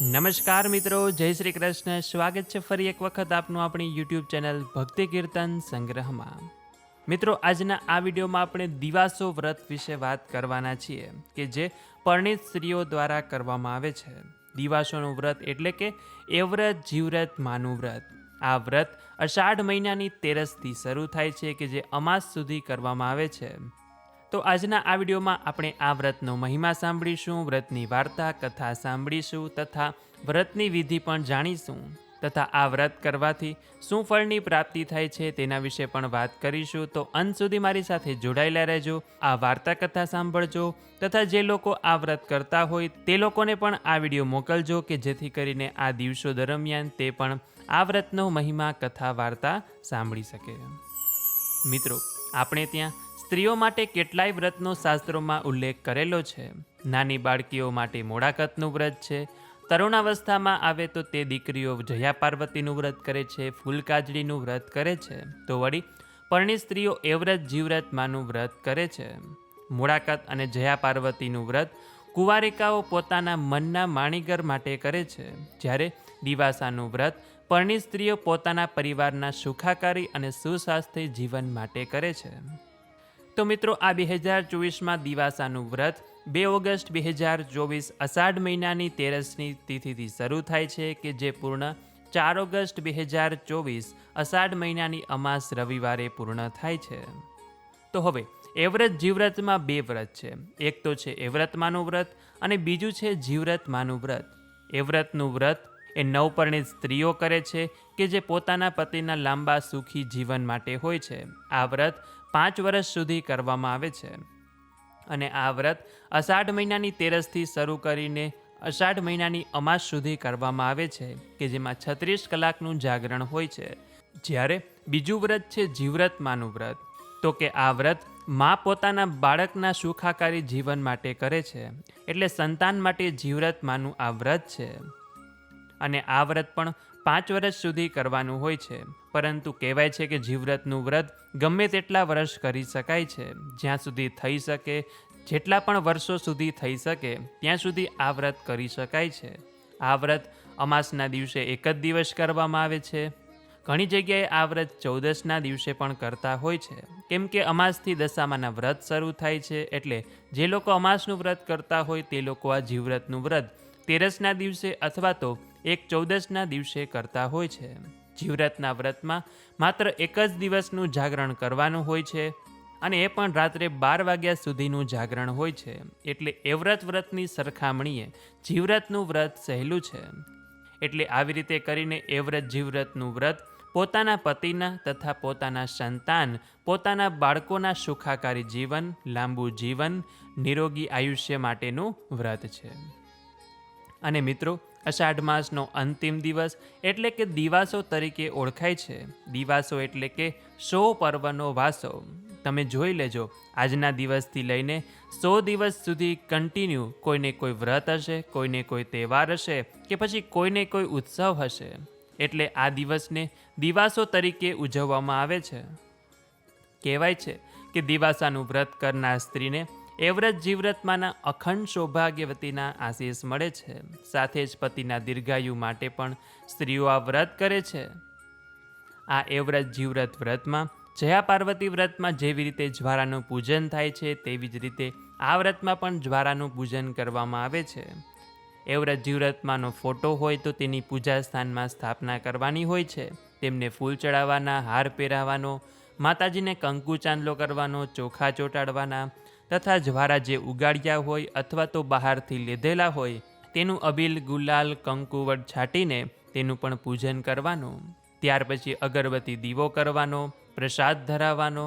નમસ્કાર મિત્રો, જય શ્રી કૃષ્ણ. સ્વાગત છે ફરી એક વખત આપનું આપણી યુટ્યુબ ચેનલ ભક્તિ કીર્તન સંગ્રહમાં. મિત્રો, આજના આ વિડીયોમાં આપણે દિવાસો વ્રત વિશે વાત કરવાના છીએ, કે જે પરણિત સ્ત્રીઓ દ્વારા કરવામાં આવે છે. દિવાસોનું વ્રત એટલે કે એવ્રત જીવ્રત માનું વ્રત. આ વ્રત અષાઢ મહિનાની તેરસથી શરૂ થાય છે, કે જે અમાસ સુધી કરવામાં આવે છે. તો આજના આ વિડીયોમાં આપણે આ વ્રતનો મહિમા સાંભળીશું, વ્રતની વાર્તા, કથા સાંભળીશું તથા વ્રતની વિધિ પણ જાણીશું. તથા આ વ્રત કરવાથી શું ફળની પ્રાપ્તિ થાય છે તેના વિશે પણ વાત કરીશું. તો અંત સુધી મારી સાથે જોડાયેલા રહેજો, આ વાર્તા, કથા સાંભળજો તથા જે લોકો આ વ્રત કરતા હોય તે લોકોને પણ આ વીડિયો મોકલજો કે જેથી કરીને આ દિવસો દરમિયાન તે પણ આ વ્રતનો મહિમા, કથા, વાર્તા સાંભળી શકે. મિત્રો, આપણે ત્યાં સ્ત્રીઓ માટે કેટલાય વ્રતનો શાસ્ત્રોમાં ઉલ્લેખ કરેલો છે. નાની બાળકીઓ માટે મોડાકતનું વ્રત છે. તરુણાવસ્થામાં આવે તો તે દીકરીઓ જયા પાર્વતીનું વ્રત કરે છે, ફૂલકાજળીનું વ્રત કરે છે. તો વળી, પરણી સ્ત્રીઓ એવ્રત જીવ્રતમાંનું વ્રત કરે છે. મોડાકત અને જયા પાર્વતીનું વ્રત કુંવારિકાઓ પોતાના મનના માણીગર માટે કરે છે. જ્યારે દિવાસાનું વ્રત પરણી સ્ત્રીઓ પોતાના પરિવારના સુખાકારી અને સુસ્વાસ્થ્ય જીવન માટે કરે છે. તો મિત્રો, આ બે હજાર ચોવીસમાં દિવાસાનું વ્રત બે ઓગસ્ટ બે હજાર ચોવીસ અષાઢ મહિનાની તેરસની તિથિથી શરૂ થાય છે કે જે પૂર્ણ ચાર ઓગસ્ટ બે હજાર ચોવીસ અષાઢ મહિનાની અમાસ રવિવારે પૂર્ણ થાય છે. તો હવે એવ્રત જીવ્રતમાં બે વ્રત છે. એક તો છે એ વ્રતમાંનું વ્રત અને બીજું છે જીવવ્રતમાંનું વ્રત. એ વ્રતનું વ્રત એ નવપરણિત સ્ત્રીઓ કરે છે કે જે પોતાના પતિના લાંબા સુખી જીવન માટે હોય છે. આ વ્રત પાંચ વર્ષ સુધી કરવામાં આવે છે. અને આ વ્રત અષાઢ મહિનાની તેરસથી શરૂ કરીને અષાઢ મહિનાની અમાસ સુધી કરવામાં આવે છે, કે જેમાં છત્રીસ કલાકનું જાગરણ હોય છે. જ્યારે બીજું વ્રત છે જીવવ્રતમાંનું વ્રત, તો કે આ વ્રત મા પોતાના બાળકના સુખાકારી જીવન માટે કરે છે, એટલે સંતાન માટે જીવવ્રતમાંનું આ વ્રત છે. અને આ વ્રત પણ પાંચ વર્ષ સુધી કરવાનું હોય છે. પરંતુ કહેવાય છે કે જીવવ્રતનું વ્રત ગમે તેટલા વર્ષ કરી શકાય છે. જ્યાં સુધી થઈ શકે, જેટલા પણ વર્ષો સુધી થઈ શકે, ત્યાં સુધી આ વ્રત કરી શકાય છે. આ વ્રત અમાસના દિવસે એક જ દિવસ કરવામાં આવે છે. ઘણી જગ્યાએ આ વ્રત ચૌદસના દિવસે પણ કરતા હોય છે. કેમ કે અમાસથી દશામાના વ્રત શરૂ થાય છે, એટલે જે લોકો અમાસનું વ્રત કરતા હોય તે લોકો આ જીવવ્રતનું વ્રત તેરસના દિવસે અથવા તો એક ચૌદસના દિવસે કરતા હોય છે. જીવરતના વ્રતમાં માત્ર એક જ દિવસનું જાગરણ કરવાનું હોય છે અને એ પણ રાત્રે બાર વાગ્યા સુધીનું જાગરણ હોય છે. એટલે એ વ્રત વ્રતની સરખામણીએ જીવરતનું વ્રત સહેલું છે. એટલે આવી રીતે કરીને એ વ્રત વ્રત પોતાના પતિના તથા પોતાના સંતાન, પોતાના બાળકોના સુખાકારી જીવન, લાંબુ જીવન, નિરોગી આયુષ્ય માટેનું વ્રત છે. અને મિત્રો અષાઢ માસનો અંતિમ દિવસ એટલે કે દિવાસો તરીકે ઓળખાય છે. દિવાસો એટલે કે સો પર્વનો વાસો. તમે જોઈ લેજો, આજના દિવસથી લઈને સો દિવસ સુધી કન્ટિન્યુ કોઈને કોઈ વ્રત હશે, કોઈને કોઈ તહેવાર હશે કે પછી કોઈને કોઈ ઉત્સવ હશે. એટલે આ દિવસને દિવાસો તરીકે ઉજવવામાં આવે છે. કહેવાય છે કે દિવાસાનું વ્રત કરનાર સ્ત્રીને એ વ્રત જીવ્રતમાંના અખંડ સૌભાગ્યવતીના આશીષ મળે છે. સાથે જ પતિના દીર્ઘાયુ માટે પણ સ્ત્રીઓ આ વ્રત કરે છે. આ એ વ્રત જીવ્રત વ્રતમાં જયા પાર્વતી વ્રતમાં જેવી રીતે જ્વારાનું પૂજન થાય છે, તેવી જ રીતે આ વ્રતમાં પણ જ્વારાનું પૂજન કરવામાં આવે છે. એ વ્રત જીવ્રતમાંનો ફોટો હોય તો તેની પૂજા સ્થાનમાં સ્થાપના કરવાની હોય છે. તેમને ફૂલ ચડાવવાના, હાર પહેરાવાનો, માતાજીને કંકુ ચાંદલો કરવાનો, ચોખા ચોંટાડવાના તથા જ્વારા જે ઉગાડ્યા હોય અથવા તો બહારથી લીધેલા હોય, તેનું અબીલ ગુલાલ કંકુવટ છાંટીને તેનું પણ પૂજન કરવાનું. ત્યાર પછી અગરબત્તી દીવો કરવાનો, પ્રસાદ ધરાવવાનો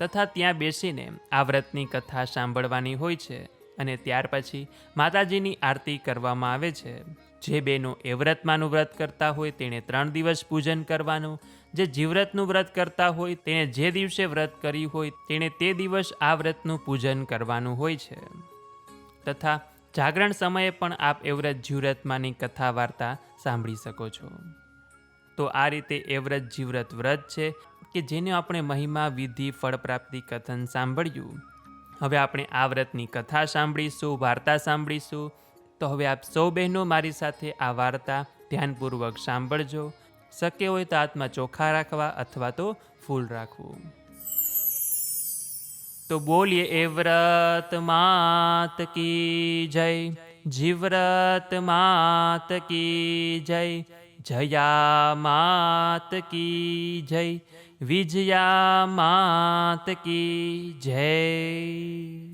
તથા ત્યાં બેસીને આ વ્રતની કથા સાંભળવાની હોય છે અને ત્યાર પછી માતાજીની આરતી કરવામાં આવે છે. જે બેનો એવ્રતમાંનું વ્રત કરતા હોય, તેણે ત્રણ દિવસ પૂજન કરવાનું. જે જીવ્રતનું વ્રત કરતા હોય, તેણે જે દિવસે વ્રત કર્યું હોય, તેણે તે દિવસ આ વ્રતનું પૂજન કરવાનું હોય છે. તથા જાગરણ સમયે પણ આપ એવ્રત વ્રત જીવ્રતમાંની કથા વાર્તા સાંભળી શકો છો. તો આ રીતે એવ્રત વ્રત જીવ્રત વ્રત છે કે જેને આપણે મહિમા, વિધિ, ફળ પ્રાપ્તિ, કથન સાંભળ્યું. હવે આપણે આ વ્રતની કથા સાંભળીશું, વાર્તા સાંભળીશું. તો હવે આપ સૌ બહેનો મારી સાથે આ વાર્તા ધ્યાનપૂર્વક સાંભળજો. શક્ય હોય તો હાથમાં ચોખા રાખવા અથવા તો ફૂલ રાખવું. તો બોલીએ, એ વ્રત માત કી જય, જીવ્રત માત કી જય, જયા માત કી જય, વિજયા માત કી જય.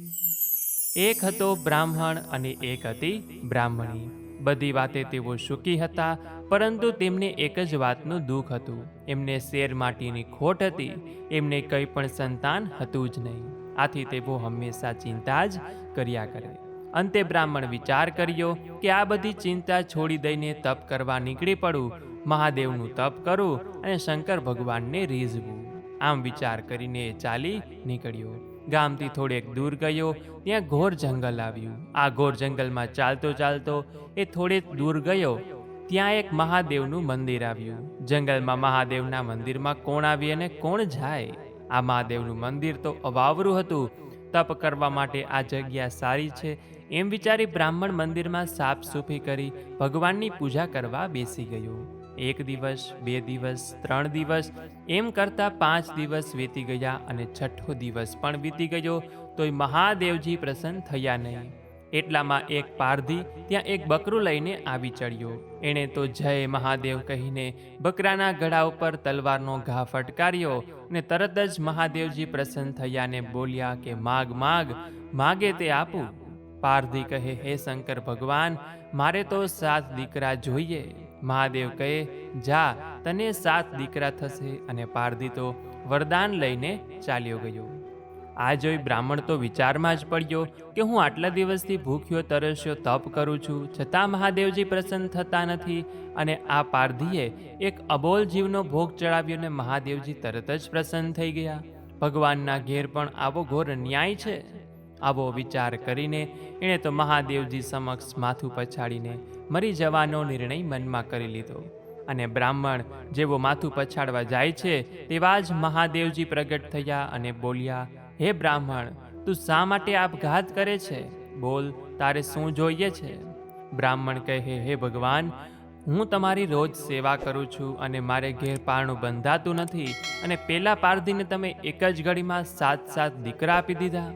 એક હતો બ્રાહ્મણ અને એક હતી બ્રાહ્મણી. બધી વાતે તેઓ સુખી હતા, પરંતુ તેમને એક જ વાતનું દુઃખ હતું. એમને શેર માટીની ખોટ હતી, એમને કંઈ પણ સંતાન હતું જ નહીં. આથી તેઓ હંમેશા ચિંતા જ કર્યા કરે. અંતે બ્રાહ્મણ વિચાર કર્યો કે આ બધી ચિંતા છોડી દઈને તપ કરવા નીકળી પડું, મહાદેવનું તપ કરું અને શંકર ભગવાનને રીઝવું. આમ વિચાર કરીને ચાલી નીકળ્યો. ગામથી થોડેક દૂર ગયો, ત્યાં ઘોર જંગલ આવ્યું. આ ઘોર જંગલમાં ચાલતો ચાલતો એ થોડેક દૂર ગયો, ત્યાં એક મહાદેવનું મંદિર આવ્યું. જંગલમાં મહાદેવના મંદિરમાં કોણ આવી અને કોણ જાય? આ મહાદેવનું મંદિર તો અવાવરું હતું. તપ કરવા માટે આ જગ્યા સારી છે એમ વિચારી બ્રાહ્મણ મંદિરમાં સાફ સૂફી કરી ભગવાનની પૂજા કરવા બેસી ગયો. એક દિવસ, બે દિવસ, ત્રણ દિવસ, એમ કરતાં પાંચ દિવસ વીતી ગયા અને છઠ્ઠો દિવસ પણ વીતી ગયો, તોય મહાદેવજી પ્રસન્ન થયા નહીં. એટલામાં એક પારધી ત્યાં એક બકરું લઈને આવી ચડ્યો. એણે તો જય મહાદેવ કહીને બકરાના ગળા ઉપર તલવારનો ઘા ફટકાર્યો ને તરત જ મહાદેવજી પ્રસન્ન થયા ને બોલ્યા કે, માગ માગ, માગે તે આપું. પારધી કહે, હે શંકર ભગવાન, મારે તો સાત દીકરા જોઈએ. મહાદેવ કહે, જા, તને સાત દીકરા થશે અને પારધી તો વરદાન લઈને ચાલ્યો ગયો. આ જોઈ બ્રાહ્મણ તો વિચારમાં જ પડ્યો કે હું આટલા દિવસથી ભૂખ્યો, તરસ્યો, તપ કરું છું, છતાં મહાદેવજી પ્રસન્ન થતા નથી અને આ પારધીએ એક અબોલ જીવનો ભોગ ચડાવ્યો ને મહાદેવજી તરત જ પ્રસન્ન થઈ ગયા. ભગવાનના ઘેર પણ આવો ઘોર ન્યાય છે. આવો વિચાર કરીને એણે તો મહાદેવજી સમક્ષ માથું પછાડીને મરી જવાનો નિર્ણય મનમાં કરી લીધો. અને બ્રાહ્મણ જેવો માથું પછાડવા જાય છે, તેવા જ મહાદેવજી પ્રગટ થયા અને બોલ્યા, હે બ્રાહ્મણ, તું શા માટે આપઘાત કરે છે? બોલ, તારે શું જોઈએ છે? બ્રાહ્મણ કહે, હે ભગવાન, હું તમારી રોજ સેવા કરું છું અને મારે ઘેર પારણું બંધાતું નથી અને પેલા પારધીને તમે એક જ ઘડીમાં સાત સાત દીકરા આપી દીધા.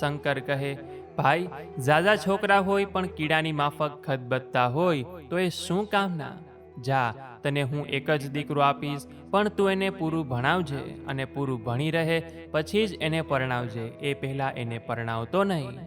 શંકર કહે ભાઈ, ઝાઝા છોકરા હોય પણ કીડાની માફક ખદબદતા હોય, તો એ શું કામના જા, તને હું એક જ દીકરો આપીશ, પણ તું એને પૂરું ભણાવજે અને પૂરું ભણી રહે, પછી જ એને પરણાવજે. એ પહેલાં એને પરણાવતો નહીં.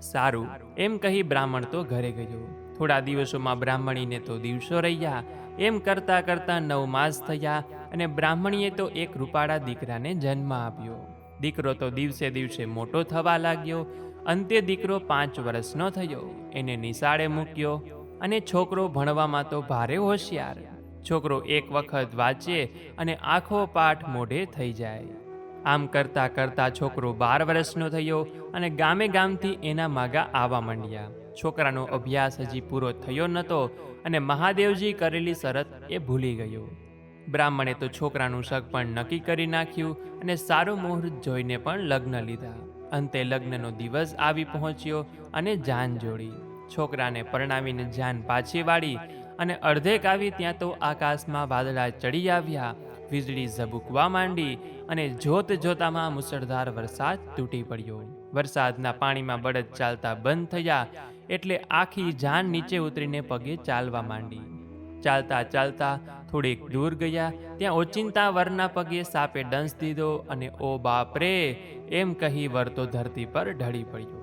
સારું, એમ કહી બ્રાહ્મણ તો ઘરે ગયો. થોડા દિવસોમાં બ્રાહ્મણીને તો દિવસો રહ્યા. એમ કરતાં કરતાં નવ માસ થયા અને બ્રાહ્મણીએ તો એક રૂપાળા દીકરાને જન્મ આપ્યો. દીકરો તો દિવસે દિવસે મોટો થવા લાગ્યો. અંતે દીકરો પાંચ વર્ષનો થયો. એને નિશાળે મૂક્યો અને છોકરો ભણવામાં તો ભારે હોશિયાર. છોકરો એક વખત વાંચે અને આખો પાઠ મોઢે થઈ જાય. આમ કરતા કરતા છોકરો બાર વર્ષનો થયો અને ગામે ગામથી એના માગા આવવા માંડ્યા. છોકરાનો અભ્યાસ હજી પૂરો થયો નહોતો અને મહાદેવજી કરેલી શરત એ ભૂલી ગયો. બ્રાહ્મણે તો છોકરાનું શક પણ નક્કી કરી નાખ્યું અને સારો મુહૂર્ત જોઈને પણ લગ્ન લીધા. અંતે લગ્નનો દિવસ આવી પહોંચ્યો અને જાન જોડી. છોકરાને પરણાવીને જાન પાછી વાળી અને અડધેક આવી ત્યાં તો આકાશમાં વાદળા ચડી આવ્યા. વીજળી ઝબૂકવા માંડી અને જોત જોતામાં મુસળધાર વરસાદ તૂટી પડ્યો. વરસાદના પાણીમાં બળદ ચાલતા બંધ થયા એટલે આખી જાન નીચે ઉતરીને પગે ચાલવા માંડી. ચાલતા ચાલતા થોડીક દૂર ગયા. ત્યાં ઓચિંતા વરના પગે સાપે ડંસ દીધો અને ઓ બાપ રે એમ કહી વર તો ધરતી પર ઢળી પડ્યો.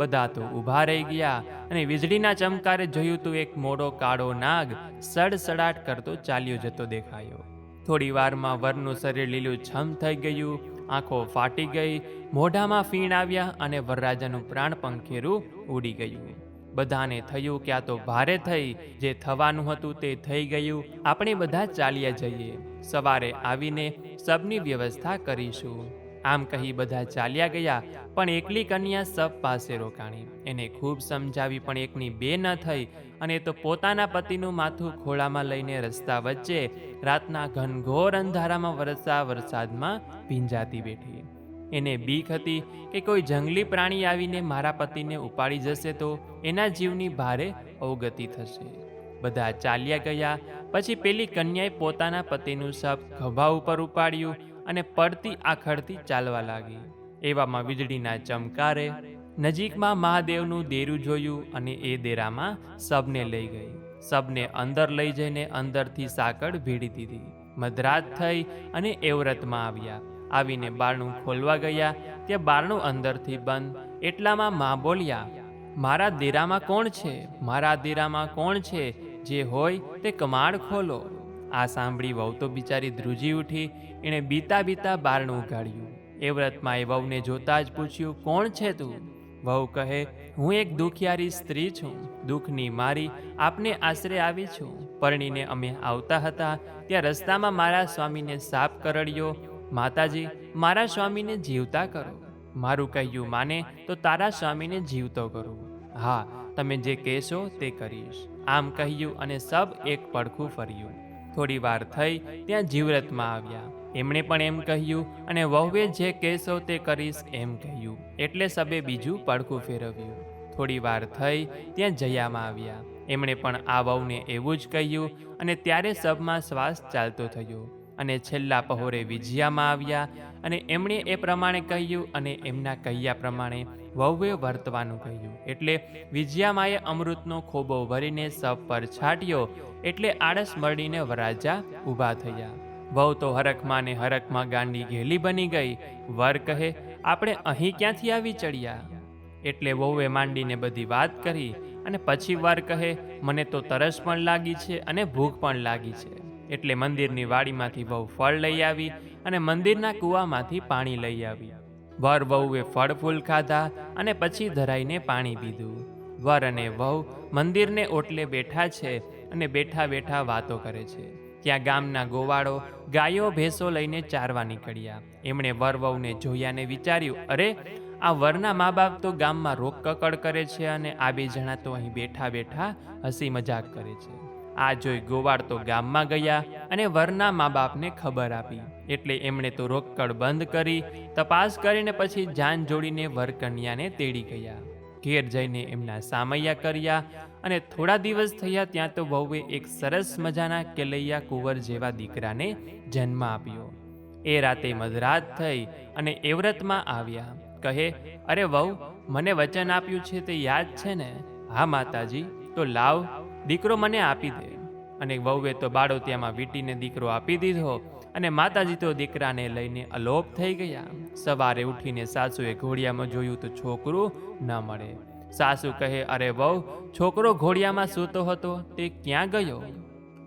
બધા તો ઊભા રહી ગયા અને વીજળીના ચમકારે જોયું તો એક મોડો કાળો નાગ સડસડાટ કરતો ચાલ્યો જતો દેખાયો. થોડી વારમાં વરનું શરીર લીલું છમ થઈ ગયું, આંખો ફાટી ગઈ, મોઢામાં ફીણ આવ્યા અને વરરાજાનું પ્રાણ પંખેરું ઉડી ગયું. બધાને થયું કે આ તો ભારે થઈ, જે થવાનું હતું તે થઈ ગયું. આપણે બધા ચાલ્યા જઈએ. સવારે આવીને સબની વ્યવસ્થા કરીશું. આમ કહી બધા ચાલ્યા ગયા, પણ એકલી કન્યા સબ પાસે રોકાણી. એને ખૂબ સમજાવી પણ એકની બે ન થઈ, અને તો પોતાના પતિનું માથું ખોળામાં લઈને રસ્તા વચ્ચે રાતના ઘનઘોર અંધારામાં વરસતા વરસાદમાં ભીંજાતી બેઠી. એને બીક હતી કે કોઈ જંગલી પ્રાણી આવીને મારા પતિને ઉપાડી જશે તો એના જીવની ભારે અવગતિ થશે. બધા ચાલ્યા ગયા, પછી પેલી કન્યાએ પોતાના પતિનું શબ ખભા ઉપર ઉપાડ્યું અને પડતી આખડતી ચાલવા લાગી. એવામાં વીજળીના ચમકારે નજીકમાં મહાદેવનું દેરું જોયું અને એ દેરામાં સબને લઈ ગઈ. સબને અંદર લઈ જઈને અંદરથી સાકળ ભીડી દીધી. મધરાત થઈ અને એવરતમાં આવ્યા. આવીને બારણું ખોલવા ગયા, ત્યાં બારણું અંદરથી બંધ, એટલામાં મા બોલ્યા મારા દીરામાં કોણ છે? મારા દેરામાં કોણ છે? જે હોય તે કમાડ ખોલો. આ સાંભળી વહુ તો બિચારી ધ્રુજી ઉઠી, એણે બીતા બીતા બારણું ઉગાડ્યું. એ વ્રતમાં એ વહુને જોતા જ પૂછ્યું, કોણ છે તું? વહુ કહે, હું એક દુખિયારી સ્ત્રી છું. દુઃખની મારી આપને આશરે આવી છું. પરણીને અમે આવતા હતા, ત્યાં રસ્તામાં મારા સ્વામીને સાપ કરડ્યો, માતાજી, મારા સ્વામીને જીવતા કરો. મારું કહ્યું માને તો તારા સ્વામીને જીવતો કરો. હા, તમે જે કહેશો તે કરીશ. આમ કહ્યું અને સબ એક પડખું ફર્યું. થોડી વાર થઈ, ત્યાં જીવરતમાં આવ્યા. એમણે પણ એમ કહ્યું, અને વહુએ જે કહેશો તે કરીશ, એમ કહ્યું. એટલે સબે બીજું પડખું ફેરવ્યું. થોડી વાર થઈ, ત્યાં જયામાં આવ્યા. એમણે પણ આ વહુને એવું જ કહ્યું અને ત્યારે સબમાં શ્વાસ ચાલતો થયો. અને છેલ્લા પહોરે વિજયામાં આવ્યા અને એમણે એ પ્રમાણે કહ્યું અને એમના કહ્યા પ્રમાણે વહુએ વર્તવાનું કહ્યું. એટલે વિજયામાએ અમૃતનો ખોબો ભરીને સપ પર છાંટ્યો એટલે આળસ મળીને વરાજા ઊભા થયા. વહુ તો હરખમાં ને હરખમાં ગાંડી ઘેલી બની ગઈ. વર કહે, આપણે અહીં ક્યાંથી આવી ચડ્યા? એટલે વહુએ માંડીને બધી વાત કરી અને પછી વર કહે, મને તો તરસ પણ લાગી છે અને ભૂખ પણ લાગી છે. એટલે મંદિરની વાડીમાંથી વહુ ફળ લઈ આવી અને મંદિરના કૂવામાંથી પાણી લઈ આવી. વર વહુએ ફળ ફૂલ ખાધા અને પછી ધરાઈને પાણી પીધું. વર અને વહુ મંદિરને ઓટલે બેઠા છે અને બેઠા બેઠા વાતો કરે છે. ત્યાં ગામના ગોવાળો ગાયો ભેંસો લઈને ચારવા નીકળ્યા. એમણે વર વહુને જોયાને વિચાર્યું, અરે, આ વરના મા બાપ તો ગામમાં રોકકડ કરે છે અને આ બે જણા તો અહીં બેઠા બેઠા હસી મજાક કરે છે. આ જોઈ ગોવાળ તો ગામમાં ગયા અને વરના મા બાપને ખબર આપી. એટલે એમણે તો રોકડ બંધ કરી, તપાસ કરીને પછી જાન જોડીને વરકન્યાને તેડી ગયા. ઘેર જઈને એમના સામૈયા કર્યા અને થોડા દિવસ થયા ત્યાં તો વહુએ એક સરસ મજાના કેલૈયા કુંવર જેવા દીકરાને જન્મ આપ્યો. એ રાતે મધરાત થઈ અને એવ્રતમાં આવ્યા. કહે, અરે વહુ, મને વચન આપ્યું છે તે યાદ છે ને? હા માતાજી, તો લાવ. દીકરો મને આપી દે. અને વહુએ તો બાળોતિયામાં વીટીને દીકરો આપી દીધો અને માતાજી તો દીકરાને લઈને અલોપ થઈ ગયા. સવારે ઉઠીને સાસુએ ઘોડિયામાં જોયું તો છોકરું ન મળે. સાસુ કહે, અરે વહુ, છોકરો ઘોડિયામાં સૂતો હતો, તે ક્યાં ગયો?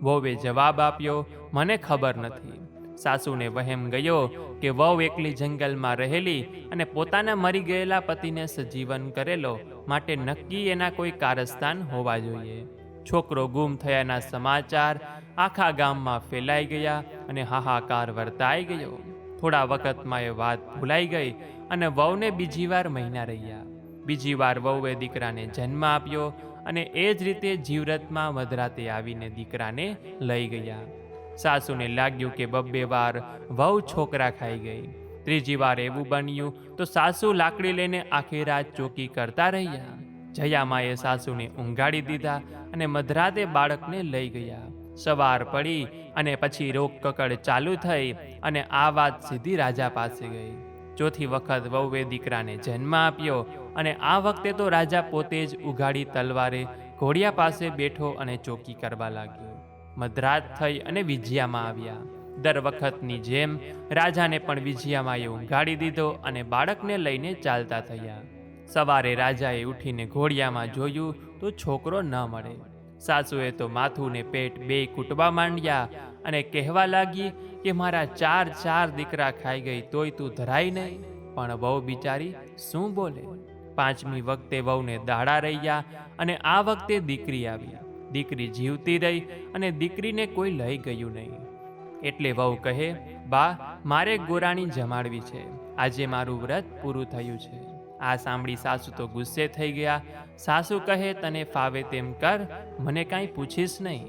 વહુએ જવાબ આપ્યો, મને ખબર નથી. સાસુને વહેમ ગયો કે વહુ એકલી જંગલમાં રહેલી અને પોતાના મરી ગયેલા પતિને સજીવન કરેલો, માટે નક્કી એના કોઈ કારસ્તાન હોવા જોઈએ. છોકરો ગુમ થયાના સમાચાર આખા ગામમાં ફેલાઈ ગયા અને હાહાકાર વર્તાઈ ગયો. થોડા વખતમાં એ વાત ભૂલાઈ ગઈ અને વહુને બીજી વાર મહિના રહ્યા. બીજી વાર વહુએ દીકરાને જન્મ આપ્યો અને એ જ રીતે જીવરતમાં મધરાતે આવીને દીકરાને લઈ ગયા. સાસુને લાગ્યું કે બબ્બે વાર વહુ છોકરા ખાઈ ગઈ. ત્રીજી વાર એવું બન્યું તો સાસુ લાકડી લઈને આખી રાત ચોકી કરતા રહ્યા. જયામાએ સાસુને ઊંઘાડી દીધા અને મધરાતે બાળકને લઈ ગયા. સવાર પડી અને પછી રોગ કકડ ચાલુ થઈ અને આ વાત સીધી રાજા પાસે ગઈ. ચોથી વખત વહુએ દીકરાને જન્મ આપ્યો અને આ વખતે તો રાજા પોતે જ ઉઘાડી તલવારે ઘોડિયા પાસે બેઠો અને ચોકી કરવા લાગ્યો. મધરાત થઈ અને વિજયામાં આવ્યા. દર વખતની જેમ રાજાને પણ વિજયામાએ ઊંઘાડી દીધો અને બાળકને લઈને ચાલતા થયા. સવારે રાજાએ ઉઠીને ઘોડિયામાં જોયું તો છોકરો ન મળે. સાસુએ તો માથું ને પેટ બે કૂટવા માંડ્યા અને કહેવા લાગી કે મારા ચાર ચાર દીકરા ખાઈ ગઈ તોય તું ધરાય નહીં. પણ વહુ બિચારી શું બોલે? પાંચમી વખતે વહુને દાડા રહ્યા અને આ વખતે દીકરી આવી. દીકરી જીવતી રહી અને દીકરીને કોઈ લઈ ગયું નહીં. એટલે વહુ કહે, બા, મારે ગોરાણી જમાડવી છે. આજે મારું વ્રત પૂરું થયું છે. આ સાંભળી સાસુ તો ગુસ્સે થઈ ગયા. સાસુ કહે, તને ફાવે તેમ કર, મને કાંઈ પૂછીશ નહીં.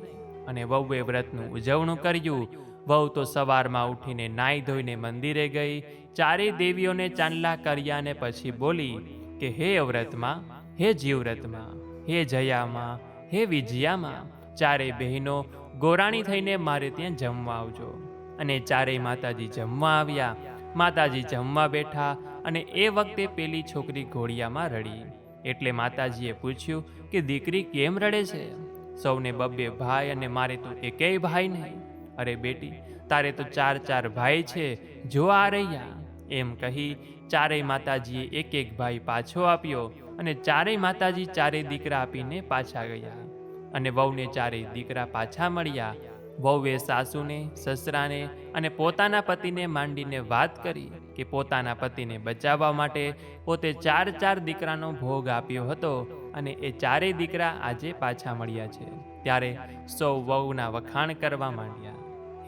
અને વહુએ વ્રતનું ઉજવણું કર્યું. વહુ તો સવારમાં ઉઠીને નાઈ ધોઈને મંદિરે ગઈ. ચારેય દેવીઓને ચાંદલા કર્યા ને પછી બોલી કે, હે વ્રતમાં, હે જીવવ્રતમાં, હે જયામાં, હે વિજયામાં ચારેય બહેનો ગોરાણી થઈને મારે ત્યાં જમવા આવજો. અને ચારેય માતાજી જમવા આવ્યા. માતાજી જમવા બેઠા. અને એ વખતે પેલી છોકરી ઘોડિયામાં રડી. એટલે માતાજીએ પૂછ્યું કે, દીકરી કેમ રડે છે? સૌને બબ્બે ભાઈ અને મારે તો એકેય ભાઈ નહીં. અરે બેટી, તારે તો ચાર ચાર ભાઈ છે, જો આ રહ્યા. એમ કહી ચારેય માતાજીએ એક એક ભાઈ પાછો આપ્યો અને ચારેય માતાજી ચારેય દીકરા આપીને પાછા ગયા. અને વહુને ચારેય દીકરા પાછા મળ્યા વહુએ સાસુને, સસરાને અને પોતાના પતિને માંડીને વાત કરી કે પોતાના પતિને બચાવવા માટે પોતે ચાર ચાર દીકરાનો ભોગ આપ્યો હતો અને એ ચારેય દીકરા આજે પાછા મળ્યા છે. ત્યારે સૌ વહુના વખાણ કરવા માંડ્યા.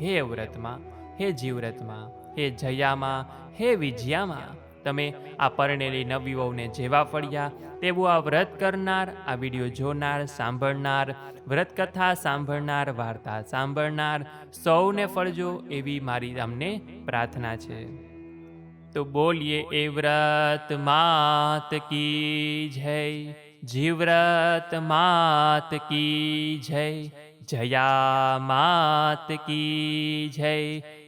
હે વ્રતમાં, હે જીવ્રતમાં હે જયામાં, હે વિજયામાં તમે આ પરણેલી નવી વહુને જેવા ફળ્યા, તેવું આ વ્રત કરનાર, આ વીડિયો જોનાર, સાંભળનાર વ્રત કથા સાંભળનાર, વાર્તા સાંભળનાર, સૌને ફળજો એવી મારી તમને પ્રાર્થના છે. તો બોલીએ, એ વ્રત માત કી જય જીવ્રત માત કી જય, જયા માત કી જય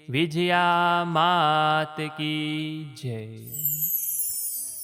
વિજયા માત કી જય.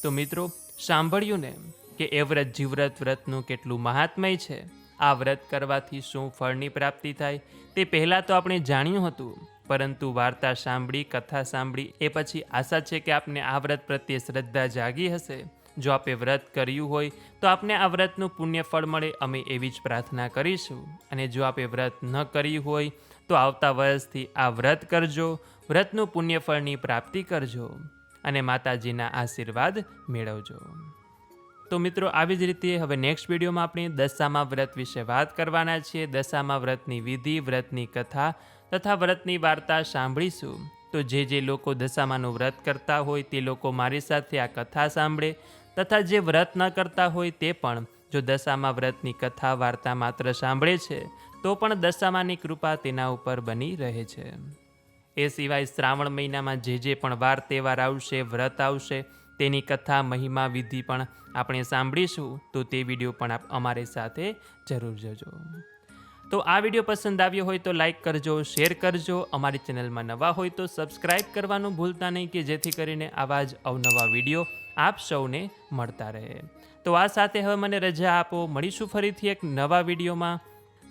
તો મિત્રો, સાંભળ્યું ને કે એ વ્રત જીવ્રત વ્રતનું કેટલું મહાત્મય છે? આ વ્રત કરવાથી શું ફળની પ્રાપ્તિ થાય? તે પહેલાં તો આપણે જાણ્યું હતું, પરંતુ વાર્તા સાંભળી, કથા સાંભળી, એ પછી આશા છે કે આપને આ વ્રત પ્રત્યે શ્રદ્ધા જાગી હશે. જો આપે વ્રત કર્યું હોય, તો આપને આ વ્રતનું પુણ્ય ફળ મળે, અમે એવી જ પ્રાર્થના કરીશું. અને જો આપે વ્રત ન કર્યું હોય તો આવતા વર્ષથી આ વ્રત કરજો, વ્રતનું પુણ્યફળની પ્રાપ્તિ કરજો અને માતાજીના આશીર્વાદ મેળવજો. તો મિત્રો, આવી જ રીતે હવે નેક્સ્ટ વિડીયોમાં આપણે દશામાં વ્રત વિશે વાત કરવાના છીએ. દશામાં વ્રતની વિધિ, વ્રતની કથા તથા વ્રતની વાર્તા સાંભળીશું. તો જે જે લોકો દશામાનું વ્રત કરતા હોય તે લોકો મારી સાથે આ કથા સાંભળે તથા જે વ્રત ન કરતા હોય તે પણ જો દશામાં વ્રતની કથા, વાર્તા માત્ર સાંભળે છે તો પણ દશામાની કૃપા તેના ઉપર બની રહે છે. એ સિવાય શ્રાવણ મહિનામાં જે જે પણ વાર તહેવાર આવશે, વ્રત આવશે, તેની કથા, મહિમા, વિધિ પણ આપણે સાંભળીશું, તો તે વીડિયો પણ આપ અમારી સાથે જરૂર જજો. તો આ વીડિયો પસંદ આવ્યો હોય તો લાઈક કરજો, શેર કરજો, અમારી ચેનલમાં નવા હોય તો સબસ્ક્રાઈબ કરવાનું ભૂલતા નહીં કે જેથી કરીને આવા જ અવનવા વીડિયો આપ સૌને મળતા રહે. તો આ સાથે હવે મને રજા આપો, મળીશું ફરીથી એક નવા વિડીયોમાં.